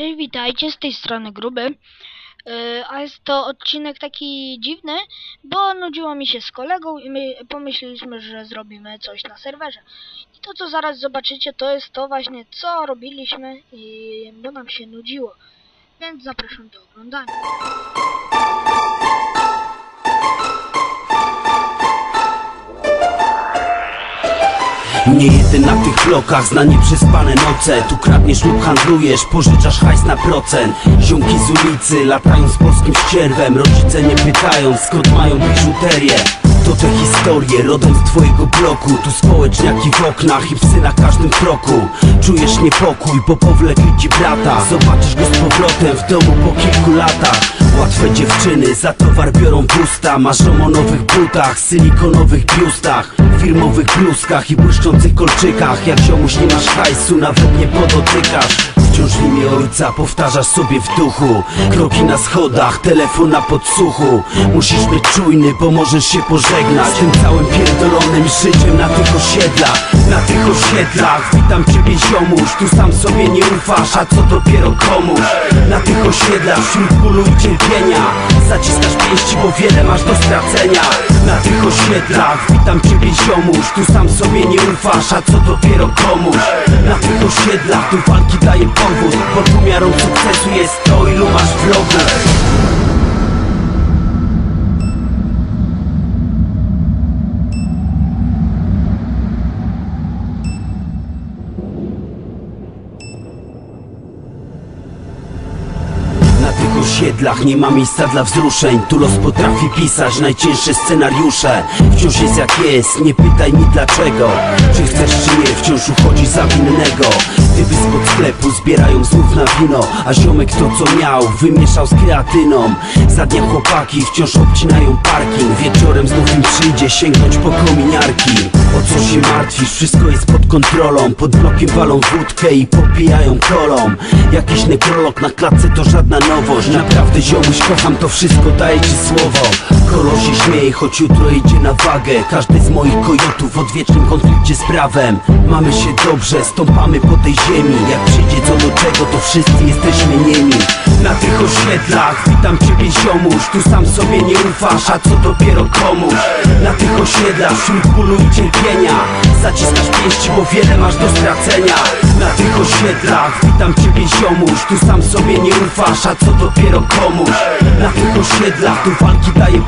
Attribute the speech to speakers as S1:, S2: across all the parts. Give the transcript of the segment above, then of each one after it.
S1: Cześć, witajcie, z tej strony Gruby. Yy, a jest to odcinek taki dziwny, bo nudziło mi się z kolegą i my pomyśleliśmy, że zrobimy coś na serwerze. I to, co zaraz zobaczycie, to jest to właśnie, co robiliśmy, i, bo nam się nudziło. Więc zapraszam do oglądania.
S2: Nie jeden na tych blokach, zna nieprzespane noce. Tu kradniesz lub handlujesz, pożyczasz hajs na procent. Ziomki z ulicy latają z polskim ścierwem Rodzice nie pytają skąd mają biżuterię to te historie rodem z twojego bloku. Tu społeczniaki w oknach i psy na każdym kroku. Czujesz niepokój, bo powlekli ci brata. Zobaczysz go z powrotem w domu po kilku latach. Łatwe dziewczyny za towar biorą pusta Marzą o nowych butach, silikonowych biustach. Firmowych bluzkach i błyszczących kolczykach. Jak ziomuś nie masz hajsu, nawet nie podotykasz Wciąż imię ojca powtarzasz sobie w duchu. Kroki na schodach, telefon na podsłuchu. Musisz być czujny, bo możesz się pożegnać. Tym całym pierdolonym życiem na tych osiedlach Na tych osiedlach. Witam ciebie ziomuś, tu sam sobie nie ufasz A co dopiero komuś? Na tych osiedlach wśród bólu i cierpienia Zaciskasz pięści, bo wiele masz do stracenia Na tych osiedlach Witam ciebie ziomuś, tu sam sobie nie ufasz A co dopiero komuś? Na tych osiedlach tu walki daje powód Bo tu miarą sukcesu jest to ilu masz wrogów osiedlach nie ma miejsca dla wzruszeń. Tu los potrafi pisać najcięższe scenariusze. Wciąż jest jak jest, nie pytaj mi dlaczego. Czy chcesz czy nie, wciąż uchodzi za winnego Typy spod sklepu zbierają znów na wino A ziomek to co miał, wymieszał z kreatyną. Za dnia chłopaki wciąż obcinają parking Wieczorem znów im przyjdzie sięgnąć po kominiarki. O co się martwisz, wszystko jest pod kontrolą Pod blokiem walą wódkę i popijają kolą. Jakiś nekrolog na klatce to żadna nowość. Naprawdę ziomuś kocham to wszystko, daję ci słowo Kolo się śmieje, choć jutro idzie na wagę. Każdy z moich kojotów w odwiecznym konflikcie z prawem. Mamy się dobrze, stąpamy po tej ziemi. Jak przyjdzie co do czego, to wszyscy jesteśmy niemi. Na tych osiedlach witam ciebie ziomuś. Tu sam sobie nie ufasz, a co dopiero komuś? Na tych osiedlach wśród bólu i cierpienia Zaciskasz pięści, bo wiele masz do stracenia. Na tych osiedlach witam ciebie ziomuś. Tu sam sobie nie ufasz, a co dopiero komuś? Na tych osiedlach tu walki daje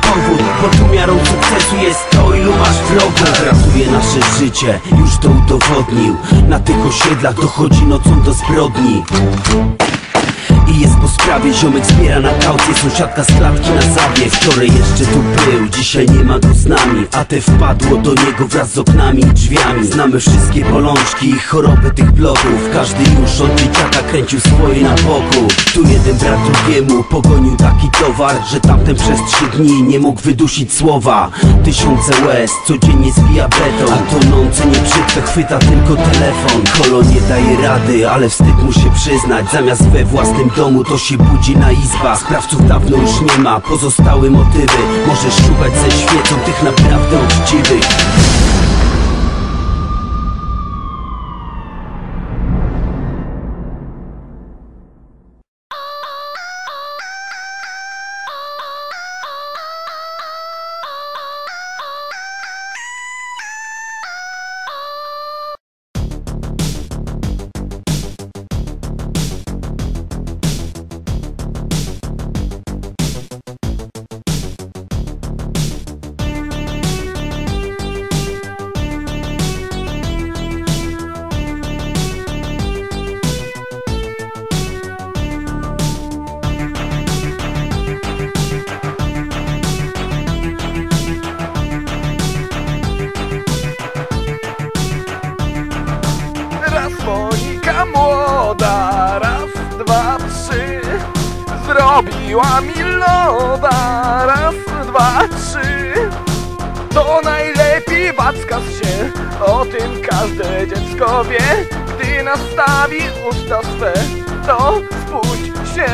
S2: ilu masz wrogów Ratuje nasze życie, już to udowodnił Na tych osiedlach dochodzi nocą do zbrodni i jest po sprawie, ziomek zbiera na kaucję. Sąsiadka z klatki na zawie. Wczoraj jeszcze tu był, dzisiaj nie ma go z nami. A te wpadło do niego wraz z oknami i drzwiami. Znamy wszystkie bolączki i choroby tych bloków Każdy już od dzieciaka kręcił swoje na boku. Tu jeden brat drugiemu pogonił taki towar Że tamten przez trzy dni nie mógł wydusić słowa. Tysiące łez codziennie zbija beton. A tonący nieprzytwe chwyta tylko telefon. Kolo nie daje rady, ale wstyd mu się przyznać. Zamiast we własnym domu to się budzi na izbach. Sprawców dawno już nie ma, pozostały motywy. Możesz szukać ze świecą tych naprawdę uczciwych
S3: młoda, raz, dwa, trzy. Zrobiła mi loda, raz, dwa, trzy. To najlepiej wackasz się, o tym każde dziecko wie. Gdy nastawi usta swe, to spójrz się